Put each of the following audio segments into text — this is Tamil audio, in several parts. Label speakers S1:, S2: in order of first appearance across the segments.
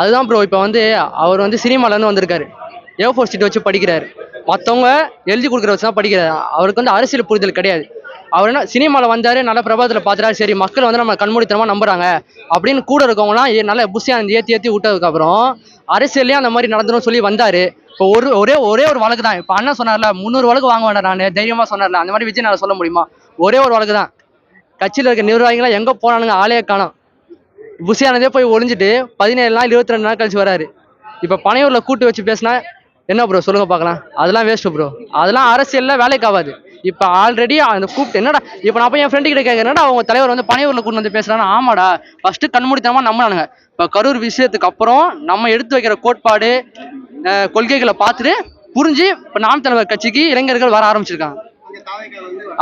S1: அதுதான் ப்ரோ இப்போ வந்து அவர் வந்து சினிமாலேருந்து வந்திருக்காரு. ஏ ஃபோர் சீட் வச்சு படிக்கிறாரு. மற்றவங்க எழுதி கொடுக்குற வச்சு தான் படிக்கிறாரு. அவருக்கு வந்து அரசியல் புரிதல் கிடையாது. அவர் என்ன சினிமாவில் வந்தார் நல்ல பிரபாதத்தில் பார்த்துட்டாரு சரி மக்கள் வந்து நம்ம கண்மூடித்தனமாக நம்புறாங்க அப்படின்னு கூட இருக்கவங்களாம் நல்ல புஷியாக ஏற்றி ஏற்றி விட்டதுக்கப்புறம் அரசியல்லையும் அந்த மாதிரி நடந்துடும் சொல்லி வந்தார். இப்போ ஒரு ஒரே ஒரே ஒரு வழக்கு தான். இப்போ அண்ணன் சொன்னார்ல முந்நூறு வழக்கு வாங்க வேண்டாம் நான் தைரியமாக சொன்னார்ல. அந்த மாதிரி விஜய் நான் சொல்ல முடியுமா? ஒரே ஒரு வழக்கு தான். கட்சியில் இருக்க நிர்வாகிகளாம் எங்கே போனானுங்க ஆளே காணோம். புஷியானதே போய் ஒளிஞ்சிட்டு பதினேழு நாள் இருபத்தி ரெண்டு நாள் கழிச்சு வராரு. இப்போ பனையூரில் கூட்டு வச்சு பேசினா என்ன ப்ரோ சொல்லுங்க பார்க்கலாம். அதெல்லாம் வேஸ்ட் ப்ரோ அதெல்லாம் அரசியலில் வேலைக்கு ஆகாது. இப்போ ஆல்ரெடி அந்த கூப்பிட்டு என்னடா இப்போ நான் போய் என் ஃப்ரெண்டு கிட்ட கேட்குறேன் என்னடா அவங்க தலைவர் வந்து பனையூரில் கூட்டு வந்து பேசுறாங்க ஆமாடா. ஃபர்ஸ்ட் கண்மூடித்தனமா நம்பினானுங்க. இப்போ கரூர் விஷயத்துக்கு அப்புறம் நம்ம எடுத்து வைக்கிற கோட்பாடு கொள்கைகளை பார்த்துட்டு புரிஞ்சு இப்போ நாம் தலைவர் கட்சிக்கு இளைஞர்கள் வர ஆரம்பிச்சிருக்காங்க.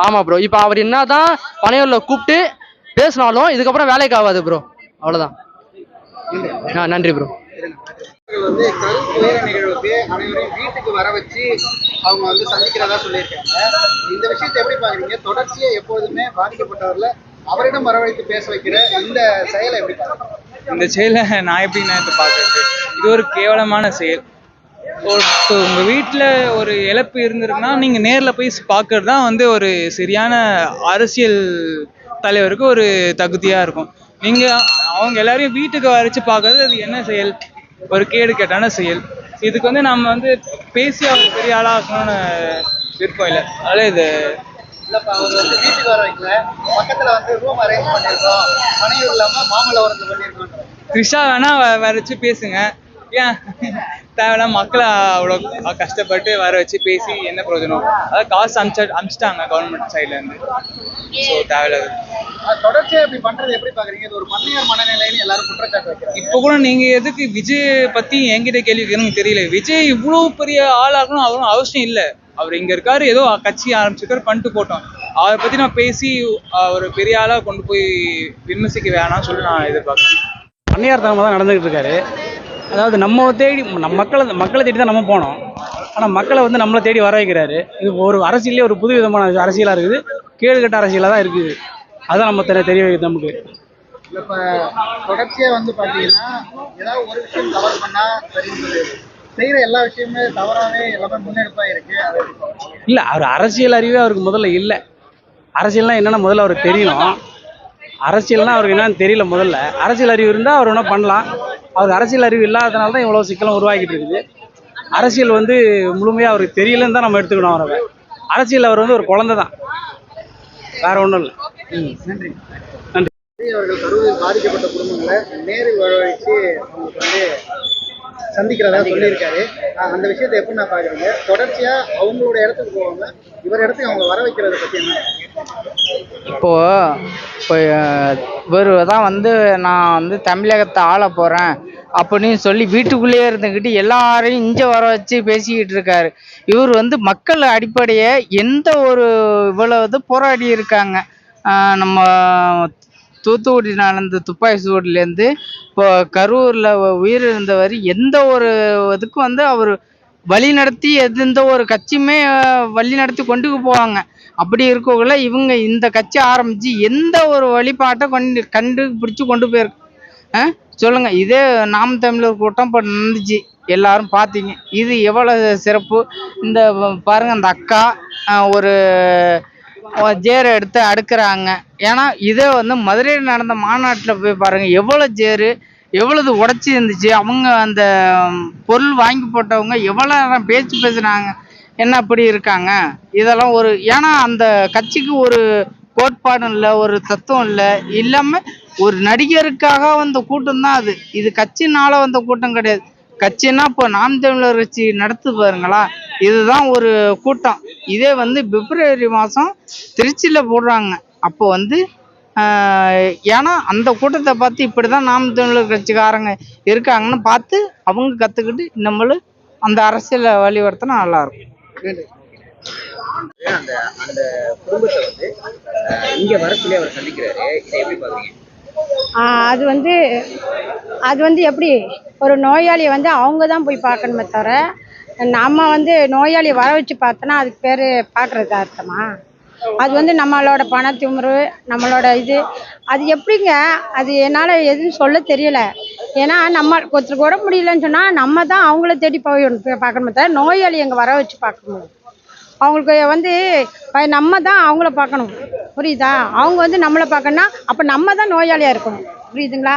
S2: ஆமா
S1: ஆமாம் ப்ரோ இப்போ அவர் என்னதான் பனையூரில் கூப்பிட்டு பேசினாலும் இதுக்கப்புறம் வேலைக்கு ஆகாது ப்ரோ அவ்வளோதான் ஆ நன்றி ப்ரோ
S2: வந்து கல் துயர நிகழ்வுக்கு அனைவரையும் வீட்டுக்கு வர வச்சு அவங்க வந்து சந்திக்கிறதா சொல்லியிருக்காங்க. இந்த விஷயத்தை எப்படி பாக்குறீங்க? தொடர்ச்சியா எப்போதுமே பாதிக்கப்பட்டவர்ல அவரிடம் வரவழைத்து பேச வைக்கிற இந்த செயலை எப்படி பாக்குறீங்க?
S3: இந்த செயலை நான் எப்படி நான் இப்போ பார்க்கறது இது ஒரு கேவலமான செயல். உங்கள் வீட்டில் ஒரு இழப்பு இருந்திருக்குன்னா நீங்கள் நேரில் போய் பார்க்கறது தான் வந்து ஒரு சரியான அரசியல் தலைவருக்கு ஒரு தகுதியாக இருக்கும். நீங்கள் அவங்க எல்லாரையும் வீட்டுக்கு வரைச்சு பார்க்கறது அது என்ன செயல்? ஒரு கேடு கேட்டான செயல். இதுக்கு வந்து நம்ம வந்து பேசி அவர் பெரிய ஆளாகணும்னு விருப்பம் இல்லை. அதனால இது
S2: இல்லப்பா அவர் வந்து வீட்டுக்கு வர வைக்கல. பக்கத்துல வந்து ரூம் அரேஞ்ச் பண்ணிருக்கோம். பனையூர் இல்லாம மாமல்லபுரத்துல பண்ணிருக்கோம்.
S3: த்ரிஷா வேணா வ- வர வச்சு பேசுங்க. ஏன்? தேவையில்லாம மக்களை அவ்வளோ கஷ்டப்பட்டு வர வச்சு பேசி என்ன பிரயோஜனம்? அதாவது காசு அமிச்ச அமிச்சிட்டாங்க கவர்மெண்ட் சைட்ல இருந்து. ஸோ தேவையில்லாது
S2: தொடர்ச்சியா இப்படி பண்றது எப்படி பாக்குறீங்க? இது ஒரு பண்ணையார் மனநிலைன்னு எல்லாரும் குற்றச்சாட்டு வைக்கிறாங்க.
S3: இப்போ கூட நீங்க எதுக்கு விஜய் பத்தி என்கிட்ட கேள்வி கேட்கணும்னு தெரியல. விஜய் இவ்வளோ பெரிய ஆளாகணும் அவரும் அவசியம் இல்லை. அவர் இங்க இருக்காரு ஏதோ கட்சி ஆரம்பிச்சிருக்காரு பண்ணிட்டு போட்டோம். அவரை பத்தி நான் பேசி அஹ், ஒரு பெரிய ஆளா கொண்டு போய் விமர்சிக்க வேணாம்னு சொல்லி நான் எதிர்பார்க்குறேன்.
S4: அந்நியார் தனமாக தான் நடந்துகிட்டு இருக்காரு. அதாவது நம்ம தேடி நம்ம மக்களை மக்களை தேடி தான் நம்ம போனோம். ஆனால் மக்களை வந்து நம்மளை தேடி வர வைக்கிறாரு. இது ஒரு அரசியலே ஒரு புது விதமான அரசியலாக இருக்குது. கேடுகட்ட அரசியலாக தான் இருக்குது. அதான் நம்ம தெரிய தெரிய வைக்குது நமக்கு.
S2: இப்ப வந்து பாத்தீங்கன்னா ஏதாவது ஒரு விஷயம் தவறு பண்ணா சரின்னு சொல்லிடுது எல்லா விஷயமுமே தவறாவே எல்லாமே முன்னெடுப்பா இருக்கு?
S4: இல்லை அவர் அரசியல் அறிவே அவருக்கு முதல்ல இல்லை. அரசியல்னா என்னென்னு முதல்ல அவருக்கு தெரியணும். அரசியல்னா அவருக்கு என்னன்னு தெரியல முதல்ல. அரசியல் அறிவு இருந்தால் அவர் என்ன பண்ணலாம். அவருக்கு அரசியல் அறிவு இல்லாதனால தான் இவ்வளோ சிக்கலம் உருவாக்கிட்டு இருக்குது. அரசியல் வந்து முழுமையாக அவருக்கு தெரியலன்னு தான் நம்ம எடுத்துக்கணும் அவரை. அரசியல் அவர் வந்து ஒரு குழந்தை தான் வேற ஒன்றும் இல்லை.
S2: நன்றி.
S4: நன்றி.
S2: அவர்கள் கரூரில் பாதிக்கப்பட்ட குடும்பங்களை நேரில் வரவழைச்சு அவங்களுக்கு வந்து சந்திக்கிறதா சொல்லியிருக்காரு. அந்த விஷயத்தை எப்படி நான் பாக்குறீங்க தொடர்ச்சியா அவங்களோட இடத்துக்கு போவாங்க. இவர் இடத்துக்கு அவங்க வர வைக்கிறத பத்தி என்ன?
S5: இப்போ இப்போ இவர் தான் வந்து நான் வந்து தமிழகத்தை ஆள போகிறேன் அப்படின்னு சொல்லி வீட்டுக்குள்ளேயே இருந்துக்கிட்டு எல்லாரையும் இங்கே வர வச்சு பேசிக்கிட்டு இருக்காரு. இவர் வந்து மக்கள் அடிப்படையை எந்த ஒரு இவ்வளவு போராடி இருக்காங்க. நம்ம தூத்துக்குடி நடந்த துப்பாக்கி சூடுலேருந்து இப்போ கரூரில் உயிரிழந்தவர் எந்த ஒரு இதுக்கும் வந்து அவர் வழி நடத்தி எந்த ஒரு கட்சியுமே வழி நடத்தி கொண்டு போவாங்க. அப்படி இருக்கக்குள்ள இவங்க இந்த கட்சி ஆரம்பித்து எந்த ஒரு வழிபாட்டை கொண்டு பிடிச்சி கொண்டு போயிருக்கு. சொல்லுங்கள் இதே நாம் தமிழர் கூட்டம் இப்போ நடந்துச்சு. எல்லாரும் பார்த்தீங்க இது எவ்வளோ சிறப்பு. இந்த பாருங்கள் அந்த அக்கா ஒரு ஜேரை எடுத்து அடுக்குறாங்க. ஏன்னா இதே வந்து மதுரையில் நடந்த மாநாட்டில் போய் பாருங்கள் எவ்வளோ ஜேரு எவ்வளவு உடச்சி இருந்துச்சு. அவங்க அந்த பொருள் வாங்கி போட்டவங்க எவ்வளோ நேரம் பேச்சு பேசுனாங்க என்ன அப்படி இருக்காங்க? இதெல்லாம் ஒரு ஏன்னா அந்த கட்சிக்கு ஒரு கோட்பாடும் இல்லை ஒரு தத்துவம் இல்லை. இல்லாமல் ஒரு நடிகருக்காக வந்த கூட்டம் தான் அது. இது கட்சினால வந்த கூட்டம் கிடையாது. கட்சின்னா இப்போ நாம் தமிழர் கட்சி நடத்து பாருங்களா? இதுதான் ஒரு கூட்டம். இதே வந்து பிப்ரவரி மாதம் திருச்சியில் போடுறாங்க. அப்போ வந்து ஆஹ், ஏன்னா அந்த கூட்டத்தை பார்த்து இப்படி தான் நாம் தமிழர் கட்சிக்காரங்க இருக்காங்கன்னு பார்த்து அவங்க கற்றுக்கிட்டு நம்மளும் அந்த அரசியலை வழிவர்த்தினா நல்லாயிருக்கும்.
S6: அந்த அந்த குடும்பத்தை வந்து அஹ், இங்க வர சொல்லி அவர் சந்திக்கிறாரு. இதை எப்படி பாக்குறீங்க
S7: ஆஹ் அது வந்து அது வந்து எப்படி? ஒரு நோயாளியை வந்து அவங்க தான் போய் பார்க்கணுமே தவிர நம்ம வந்து நோயாளியை வர வச்சு பார்த்தோன்னா அதுக்கு பேர் பார்க்குறது அர்த்தமா? அது வந்து நம்மளோட பணத்திமுறு நம்மளோட இது அது எப்படிங்க? அது என்னால் எதுவும் சொல்ல தெரியல. ஏன்னா நம்ம ஒருத்தருக்கு உடம்பு முடியலன்னு சொன்னால் நம்ம தான் அவங்கள தேடி போய் பார்க்கணுமே தவிர நோயாளி அங்கே வர வச்சு பார்க்கணும். அவங்களுக்கு வந்து நம்ம தான் அவங்கள பார்க்கணும். புரியுதா? அவங்க வந்து நம்மளை பார்க்கணும்னா அப்போ நம்ம தான் நோயாளியாக இருக்கணும். புரியுதுங்களா?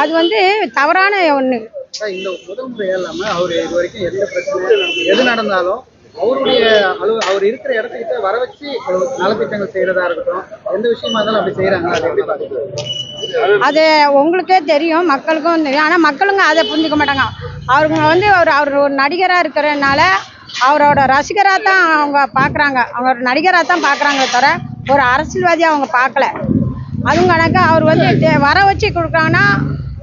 S7: அது வந்து தவறான ஒன்று
S2: இந்த முதல்முறையா இல்லாம அவர் இது வரைக்கும் எந்த பிரச்சனை எது நடந்தாலும் அவருடைய அலுவ அவர் இருக்கிற இடத்துக்கிட்ட வர வச்சு நலத்திட்டங்கள் செய்யறதா இருக்கட்டும் எந்த விஷயமா இருந்தாலும் அப்படி செய்யறாங்க அதை எப்படி
S7: அது உங்களுக்கே தெரியும் மக்களுக்கும் தெரியும். ஆனால் மக்களுங்க அதை புரிஞ்சுக்க மாட்டாங்க. அவருங்க வந்து அவர் அவர் ஒரு நடிகராக இருக்கிறனால அவரோட ரசிகராக தான் அவங்க பார்க்குறாங்க. அவங்க ஒரு நடிகராக தான் பார்க்குறாங்களே தவிர ஒரு அரசியல்வாதியாக அவங்க பார்க்கல. அதுவும் கணக்கு அவர் வந்து தே- வர வச்சு கொடுக்குறாங்கன்னா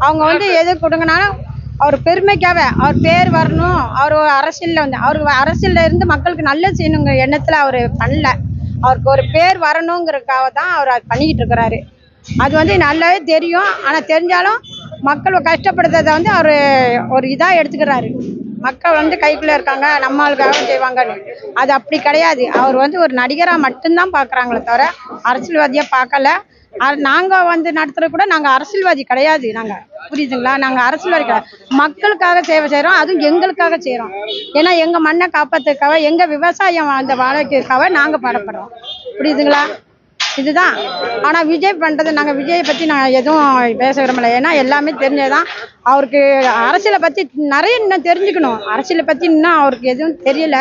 S7: அவங்க வந்து எது கொடுங்கனாலும் அவர் பெருமைக்காக அவர் பேர் வரணும். அவர் அரசியலில் வந்து அவர் அரசியலில் இருந்து மக்களுக்கு நல்லது செய்யணுங்கிற எண்ணத்தில் அவர் பண்ணல. அவருக்கு ஒரு பேர் வரணுங்கிறதுக்காக தான் அவர் அது பண்ணிக்கிட்டு இருக்கிறாரு. அது வந்து நல்லாவே தெரியும். ஆனால் தெரிஞ்சாலும் மக்கள் கஷ்டப்படுறதை வந்து அவர் ஒரு இதாக எடுத்துக்கிறாரு. மக்கள் வந்து கைக்குள்ளே இருக்காங்க நம்மளுக்காக செய்வாங்கன்னு. அது அப்படி கிடையாது. அவர் வந்து ஒரு நடிகராக மட்டும்தான் பார்க்குறாங்களே தவிர அரசியல்வாதியாக பார்க்கல நாங்கள் வந்து நடத்துறது கூட நாங்கள் அரசியல்வாதி கிடையாது நாங்கள் புரியுதுங்களா? நாங்கள் அரசியல்வாதி கிடையாது. மக்களுக்காக சேவை செய்கிறோம் அதுவும் எங்களுக்காக செய்கிறோம் ஏன்னா எங்கள் மண்ணை காப்பாற்றுறதுக்காக எங்கள் விவசாயம் அந்த வாழ்க்கைக்காக நாங்கள் பாடப்படுறோம் புரியுதுங்களா? இதுதான். ஆனால் விஜய் பண்ணுறது நாங்கள் விஜயை பற்றி நான் எதுவும் பேச விரும்பலை. ஏன்னா எல்லாமே தெரிஞ்சதுதான். அவருக்கு அரசியலை பற்றி நிறைய இன்னும் தெரிஞ்சுக்கணும். அரசியலை பற்றி இன்னும் அவருக்கு எதுவும் தெரியல.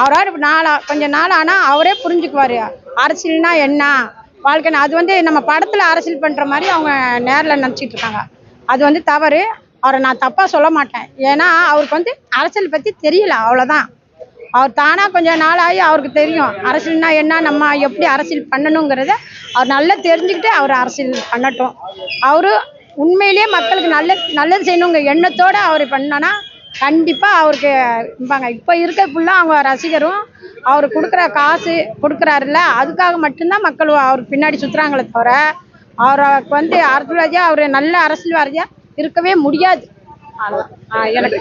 S7: அவரால் நாளா கொஞ்சம் நாள் ஆனால் அவரே புரிஞ்சுக்குவார். அரசியல்னா என்ன? வாழ்க்கை அது வந்து நம்ம படத்தில் அரசியல் பண்ணுற மாதிரி அவங்க நேரில் நினச்சிட்டு இருக்காங்க. அது வந்து தவறு. அவரை நான் தப்பாக சொல்ல மாட்டேன். ஏன்னா அவருக்கு வந்து அரசியல் பற்றி தெரியல அவ்வளோதான் அவர் தானாக கொஞ்சம் நாள் ஆகி அவருக்கு தெரியும். அரசியல்னா என்ன நம்ம எப்படி அரசியல் பண்ணணுங்கிறத அவர் நல்லா தெரிஞ்சுக்கிட்டு அவர் அரசியல் பண்ணட்டும். அவரு உண்மையிலேயே மக்களுக்கு நல்ல நல்லது செய்யணுங்கிற எண்ணத்தோடு அவர் பண்ணனா கண்டிப்பாக அவருக்கு இருப்பாங்க இப்போ இருக்க ஃபுல்லாக அவங்க ரசிகரும் அவர் கொடுக்குற காசு கொடுக்குறாருல்ல அதுக்காக மட்டும்தான் மக்கள் அவருக்கு பின்னாடி சுற்றுறாங்களே தவிர அவருக்கு வந்து அரசியல்வாதியாக அவர் நல்ல அரசியல்வாதியாக இருக்கவே முடியாது. அவ்வளோதான் எனக்கு